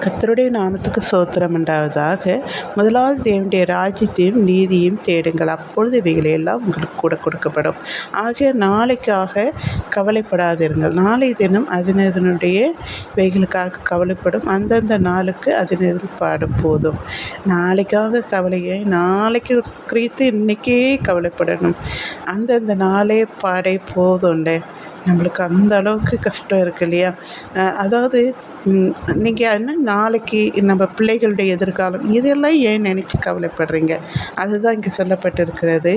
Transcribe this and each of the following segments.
கத்தருடைய நாமத்துக்கு சோத்திரம் உண்டாவதாக. முதலாவது தேவனுடைய ராஜ்யத்தையும் நீதியும் தேடுங்கள். அப்பொழுது இவைகளை எல்லாம் உங்களுக்கு கூட கொடுக்கப்படும். ஆக நாளைக்காக கவலைப்படாதிருங்கள். நாளை தினம் அதனதனுடைய இவைகளுக்காக கவலைப்படும். அந்தந்த நாளுக்கு அதனது பாடும் போதும். நாளைக்காக கவலையை நாளைக்கு குறித்து இன்றைக்கே கவலைப்படணும். அந்தந்த நாளே பாடே போதும்ல நம்மளுக்கு அந்த அளவுக்கு கஷ்டம் இருக்குது இல்லையா? அதாவது நீங்கள் என்ன நாளைக்கு நம்ம பிள்ளைகளுடைய எதிர்காலம் இதெல்லாம் ஏன் நினச்சி கவலைப்படுறீங்க? அதுதான் இங்கே சொல்லப்பட்டிருக்கிறது.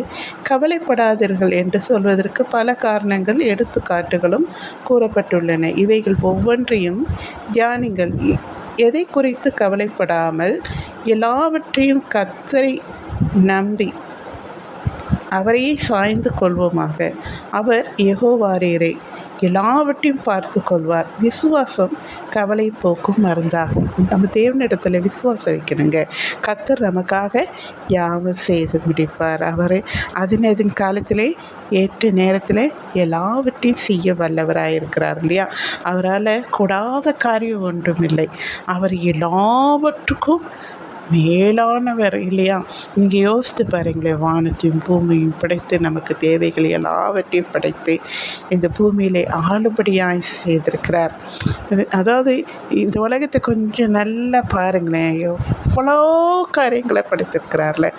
கவலைப்படாதீர்கள் என்று சொல்வதற்கு பல காரணங்கள் எடுத்துக்காட்டுகளும் கூறப்பட்டுள்ளன. இவைகள் ஒவ்வொன்றையும் தியானிங்கள். எதை குறித்து கவலைப்படாமல் எல்லாவற்றையும் கத்தரை நம்பி அவரையே சாய்ந்து கொள்வோமாக. அவர் யெகோவாரீரே. எல்லாவற்றையும் பார்த்து கொள்வார். விசுவாசம் கவலை போக்கும் மருந்தாகும். நம்ம தேவனிடத்தில் விசுவாசம் வைக்கணுங்க. கத்தர் நமக்காக யாவும் செய்து முடிப்பார். அவர் அதனதின் காலத்திலே ஏற்ற நேரத்தில் எல்லாவற்றையும் செய்ய வல்லவராக இருக்கிறார் இல்லையா? அவரால் கூடாத காரியம் ஒன்றும் இல்லை. அவர் எல்லாவற்றுக்கும் மேலானவர் இல்லையா? நீங்கள் யோசித்து பாருங்களேன் வானத்தையும் பூமியும் படைத்து நமக்கு தேவைகள் எல்லாவற்றையும் படைத்து இந்த பூமியிலே ஆளுபடியாய் செய்திருக்கிறார். அதாவது இந்த உலகத்தை கொஞ்சம் நல்லா பாருங்களேன் எவ்வளோ காரியங்களை படைத்திருக்கிறார்ல.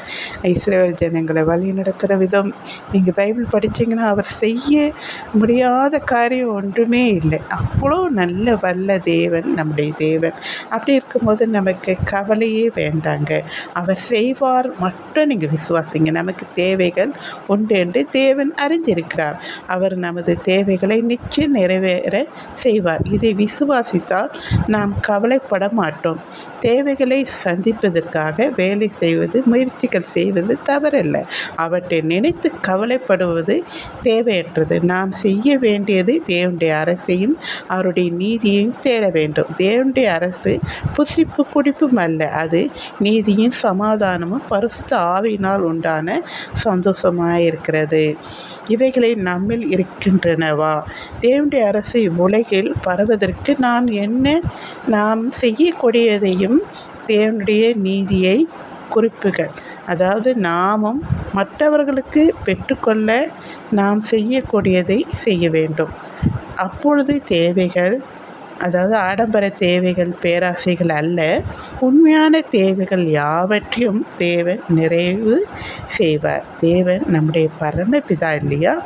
இஸ்ரேல் ஜனங்களை வழி நடத்துகிற விதம். நீங்கள் பைபிள் படித்தீங்கன்னா அவர் செய்ய முடியாத காரியம் ஒன்றுமே இல்லை. அவ்வளோ நல்ல வல்ல தேவன் நம்முடைய தேவன். அப்படி இருக்கும்போது நமக்கு கவலையே வேணும் வேண்டாங்க அவர் செய்வார் மட்டும் நீங்கள் விசுவாசிங்க. நமக்கு தேவைகள் உண்டு என்று தேவன் அறிந்திருக்கிறார். அவர் நமது தேவைகளை நிச்சயம் நிறைவேற செய்வார். இதை விசுவாசித்தால் நாம் கவலைப்பட மாட்டோம். தேவைகளை சந்திப்பதற்காக வேலை செய்வது முயற்சிகள் செய்வது தவறல்ல. அவற்றை நினைத்து கவலைப்படுவது தேவையற்றது. நாம் செய்ய வேண்டியது தேவனுடைய அரசையும் அவருடைய நீதியையும் தேட வேண்டும். தேவனுடைய அரசு புசிப்பு குடிப்பும் அல்ல. அது நீதியும் சமாதானமும் பரிசுத்த ஆவியினால் உண்டான சந்தோஷமாக இருக்கிறது இவைகளை நம்மில் இருக்கின்றனவா? தேவனுடைய அரசு உலகில் பரவதற்கு நாம் என்ன நாம் செய்யக்கூடியதையும் தேவனுடைய நீதியை குறிப்புகள். அதாவது நாமும் மற்றவர்களுக்கு பெற்றுக்கொள்ள நாம் செய்யக்கூடியதை செய்ய வேண்டும். அப்பொழுது தேவைகள் அதாவது ஆடம்பர தேவைகள் பேராசைகள் அல்ல. உண்மையான தேவைகள் யாவற்றையும் தேவன் நிறைவு செய்வார். தேவன் நம்முடைய பரமபிதா இல்லையா?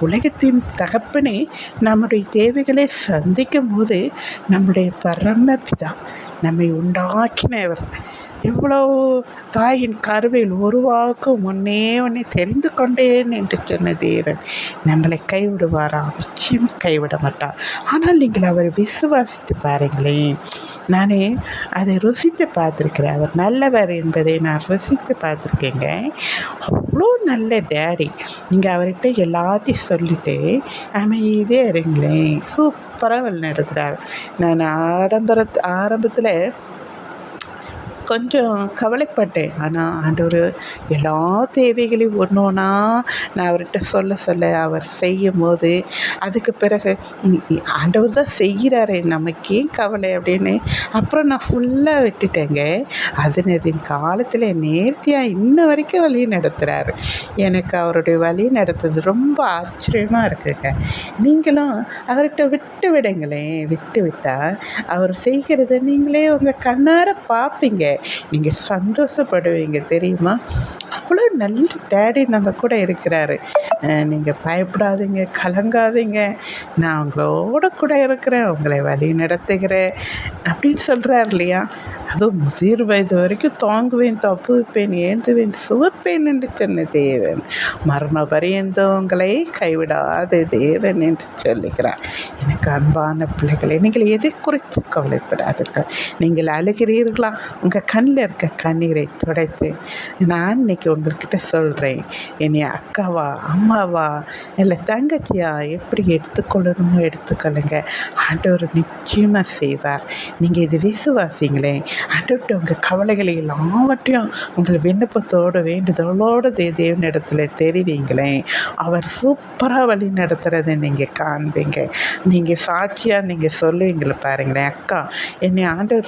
உலகத்தின் தகப்பனே நம்முடைய தேவைகளை சந்திக்கும் போது நம்முடைய பரமபிதா நம்மை உண்டாக்கினவர். இவ்வளவு தாயின் கருவில் உருவாக்கும் முன்னே உன்னை தெரிந்து கொண்டேன் என்று சொன்ன தேவன் நம்மளை கைவிடுவாரா? நிச்சயம் கைவிட மாட்டார் ஆனால் நீங்கள் அவரை விசுவாசித்து பாருங்களேன். நான் அதை ருசித்து பார்த்துருக்கிறேன். அவர் நல்லவர் என்பதை நான் ருசித்து பார்த்துருக்கேங்க. அவ்வளோ நல்ல டேடி. நீங்கள் அவர்கிட்ட எல்லாத்தையும் சொல்லிவிட்டு அமைதியே இருங்களேன். சூப்பராக வழி நடத்துகிறார் நான் ஆடம்பர ஆரம்பத்தில் கொஞ்சம் கவலைப்பட்டேன். ஆனால் ஆண்டவர் எல்லா தேவைகளையும் ஒன்று ஒன்றா நான் அவர்கிட்ட சொல்ல சொல்ல அவர் செய்யும் போது அதுக்கு பிறகு ஆண்டவர் தான் செய்கிறாரே நமக்கு ஏன் கவலை அப்படின்னு. அப்புறம் நான் ஃபுல்லாக விட்டுட்டேங்க. அதனதின் காலத்தில் நேர்த்தியாக இன்ன வரைக்கும் வழி நடத்துகிறாரு எனக்கு அவருடைய வழி நடத்துறது ரொம்ப ஆச்சரியமாக இருக்குங்க. நீங்களும் அவர்கிட்ட விட்டு விடுங்களேன். விட்டு விட்டால் அவர் செய்கிறத நீங்களே உங்கள் கண்ணார பார்ப்பீங்க நீங்கள் சந்தோஷப்படுவீங்க தெரியுமா? அவ்வளோ நல்ல டேடி நம்ம கூட இருக்கிறாரு. நீங்கள் பயப்படாதீங்க கலங்காதீங்க. நான் உங்களோட கூட இருக்கிறேன் உங்களை வழி நடத்துகிறேன் அப்படின்னு சொல்கிறார் இல்லையா? அதுவும் முதிர் வயது வரைக்கும் தாங்குவேன் தப்புவிப்பேன் ஏந்துவேன் சுவப்பேன் என்று சொன்ன தேவன் மரண பரியந்தம் உங்களை கைவிடாத தேவன் என்று சொல்லுகிறார் எனக்கு அன்பான பிள்ளைகளை நீங்கள் எதை குறித்து கவலைப்படாதீர்கள் நீங்கள் அழுகிறீர்களா உங்கள் கண்ணில் இருக்க கண்ணீரை துடைத்து நான் இன்னைக்கு உங்கள்கிட்ட சொல்கிறேன் என்னை அக்காவா அம்மாவா இல்லை தங்கச்சியா எப்படி எடுத்துக்கொள்ளணுமோ எடுத்துக்கொள்ளுங்க ஆண்டவர் நிச்சயமாக செய்வார் நீங்கள் இது விசுவாசிங்களேன் ஆண்டவர்கிட்ட உங்கள் கவலைகளை எல்லாவற்றையும் உங்கள் விண்ணப்பத்தோடு வேண்டுதலோடு தே இடத்துல தெரிவிங்களேன் அவர் சூப்பராக வழி நடத்துகிறத நீங்கள் காண்பீங்க. நீங்கள் சாட்சியாக நீங்கள் சொல்லுவீங்கள பாருங்களேன் அக்கா. என்னை ஆண்டவர்